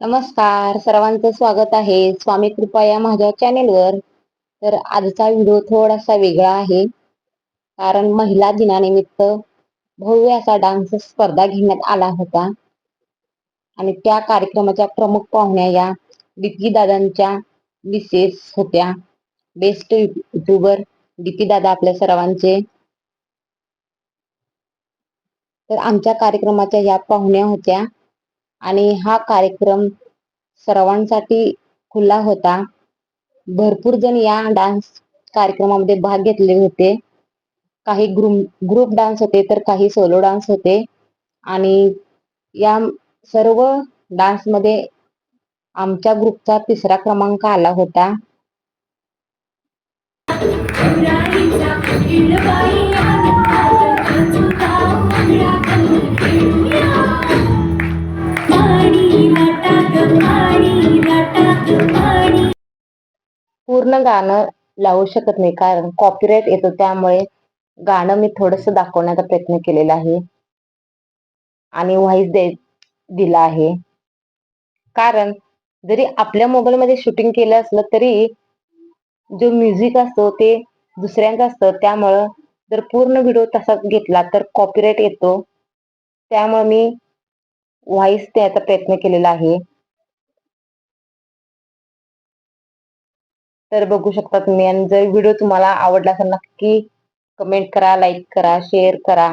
नमस्कार. सर्वांचं स्वागत आहे. स्वामी कृपा या माझ्या चॅनेलवर तर आजचा व्हिडिओ थोडासा वेगळा आहे. कारण महिला दिनानिमित्त भव्य असा डान्स स्पर्धा घेण्यात आला होता. आणि त्या कार्यक्रमाच्या प्रमुख पाहुण्या या डीपी दादांच्या विशेष होत्या. बेस्ट युट्यूबर डीपी दादा आपल्या सर्वांचे. तर आमच्या कार्यक्रमाच्या या पाहुण्या होत्या. आणि हा कार्यक्रम सर्वांसाठी खुला होता. भरपूर जण या डान्स कार्यक्रमामध्ये भाग घेतले होते. काही ग्रुप ग्रुप डान्स होते तर काही सोलो डान्स होते. आणि या सर्व डान्समध्ये आमच्या ग्रुपचा तिसरा क्रमांक आला होता. पूर्ण गाणं लावू शकत नाही. कारण कॉपीराईट येतो त्यामुळे गाणं मी थोडस दाखवण्याचा प्रयत्न केलेला आहे. आणि व्हॉइस दे दिला आहे. कारण जरी आपल्या मोबाईलमध्ये शूटिंग केलं असलं तरी जो म्युझिक असतो ते दुसऱ्यांचं असतं. त्यामुळं जर पूर्ण व्हिडिओ तसा घेतला तर कॉपीराईट येतो. त्यामुळे मी व्हॉइस द्यायचा प्रयत्न केलेला आहे. तर बघू शकता तुम्ही. आणि जर व्हिडिओ तुम्हाला आवडला तर नक्की कमेंट करा लाईक करा शेअर करा.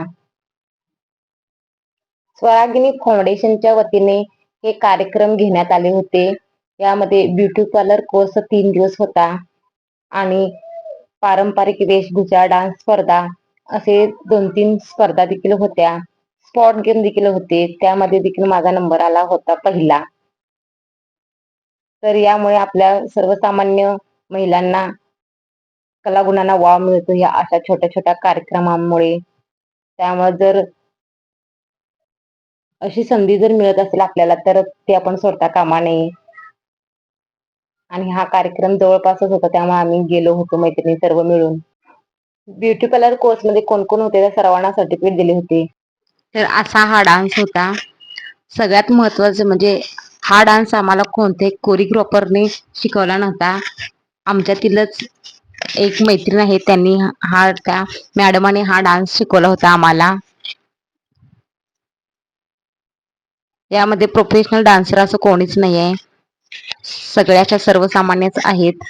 स्वरागिनी फाउंडेशनच्या वतीने हे कार्यक्रम घेण्यात आले होते. यामध्ये ब्युटी पार्लर कोर्स तीन दिवस होता. आणि पारंपरिक वेशभूषा डान्स स्पर्धा असे दोन तीन स्पर्धा देखील होत्या. स्पॉट गेम देखील होते. त्यामध्ये देखील माझा नंबर आला होता पहिला. तर यामुळे आपल्या सर्वसामान्य महिलांना कलागुणांना वाव मिळतो या अशा छोट्या छोट्या कार्यक्रमांमुळे. त्यामुळे जर अशी संधी जर मिळत असेल आपल्याला तर ते आपण स्वतः कामा नये आणि हा कार्यक्रम जवळपासच होता त्यामुळे आम्ही गेलो होतो मैत्रिणी सर्व मिळून. ब्युटी पार्लर कोर्समध्ये कोण कोण होते त्या सर्वांना सर्टिफिकेट दिले होते. तर असा हा डान्स होता. सगळ्यात महत्वाचं म्हणजे हा डान्स आम्हाला कोणत्याही कोरिओग्राफरने शिकवला नव्हता. आमच्यातीलच एक मैत्रीण आहे त्यांनी हा त्या मॅडमाने हा डान्स शिकवला होता आम्हाला. यामध्ये प्रोफेशनल डान्सर असं कोणीच नाही आहे सगळ्याच्या सर्वसामान्यच आहेत.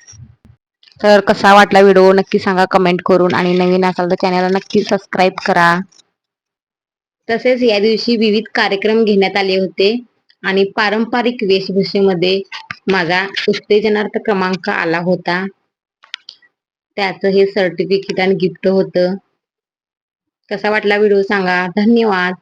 तर कसा वाटला व्हिडिओ नक्की सांगा कमेंट करून. आणि नवीन असाल तर चॅनलला नक्की सबस्क्राईब करा. तसेच या दिवशी विविध कार्यक्रम घेण्यात आले होते. आणि पारंपरिक वेशभूषेमध्ये माझा उत्तेजनार्थ क्रमांक आला होता. त्याचं हे सर्टिफिकेट आणि गिफ्ट होतं. कसा वाटला व्हिडिओ सांगा? धन्यवाद.